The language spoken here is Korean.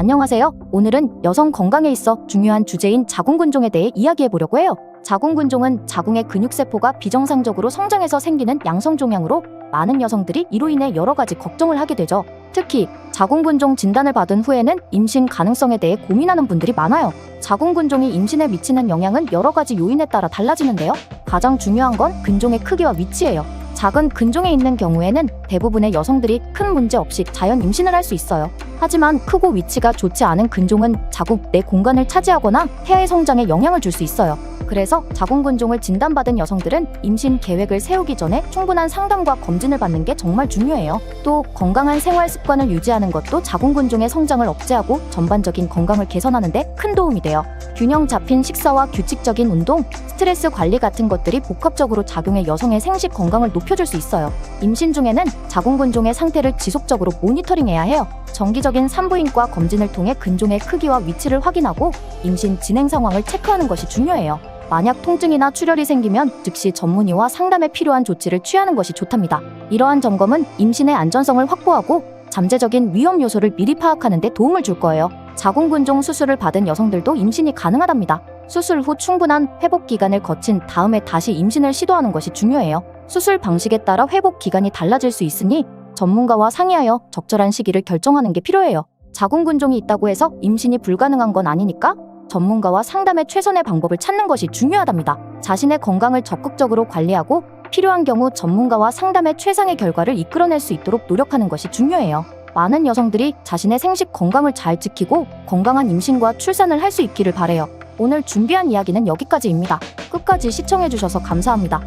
안녕하세요. 오늘은 여성 건강에 있어 중요한 주제인 자궁근종에 대해 이야기해 보려고 해요. 자궁근종은 자궁의 근육세포가 비정상적으로 성장해서 생기는 양성종양으로 많은 여성들이 이로 인해 여러 가지 걱정을 하게 되죠. 특히 자궁근종 진단을 받은 후에는 임신 가능성에 대해 고민하는 분들이 많아요. 자궁근종이 임신에 미치는 영향은 여러 가지 요인에 따라 달라지는데요. 가장 중요한 건 근종의 크기와 위치예요. 작은 근종에 있는 경우에는 대부분의 여성들이 큰 문제 없이 자연 임신을 할 수 있어요. 하지만 크고 위치가 좋지 않은 근종은 자궁 내 공간을 차지하거나 태아의 성장에 영향을 줄 수 있어요. 그래서 자궁근종을 진단받은 여성들은 임신 계획을 세우기 전에 충분한 상담과 검진을 받는 게 정말 중요해요. 또 건강한 생활 습관을 유지하는 것도 자궁근종의 성장을 억제하고 전반적인 건강을 개선하는 데 큰 도움이 돼요. 균형 잡힌 식사와 규칙적인 운동, 스트레스 관리 같은 것들이 복합적으로 작용해 여성의 생식 건강을 높여줄 수 있어요. 임신 중에는 자궁근종의 상태를 지속적으로 모니터링해야 해요. 정기적인 산부인과 검진을 통해 근종의 크기와 위치를 확인하고 임신 진행 상황을 체크하는 것이 중요해요. 만약 통증이나 출혈이 생기면 즉시 전문의와 상담에 필요한 조치를 취하는 것이 좋답니다. 이러한 점검은 임신의 안전성을 확보하고 잠재적인 위험 요소를 미리 파악하는 데 도움을 줄 거예요. 자궁근종 수술을 받은 여성들도 임신이 가능하답니다. 수술 후 충분한 회복 기간을 거친 다음에 다시 임신을 시도하는 것이 중요해요. 수술 방식에 따라 회복 기간이 달라질 수 있으니 전문가와 상의하여 적절한 시기를 결정하는 게 필요해요. 자궁근종이 있다고 해서 임신이 불가능한 건 아니니까 전문가와 상담의 최선의 방법을 찾는 것이 중요하답니다. 자신의 건강을 적극적으로 관리하고 필요한 경우 전문가와 상담의 최상의 결과를 이끌어낼 수 있도록 노력하는 것이 중요해요. 많은 여성들이 자신의 생식 건강을 잘 지키고 건강한 임신과 출산을 할 수 있기를 바래요. 오늘 준비한 이야기는 여기까지입니다. 끝까지 시청해주셔서 감사합니다.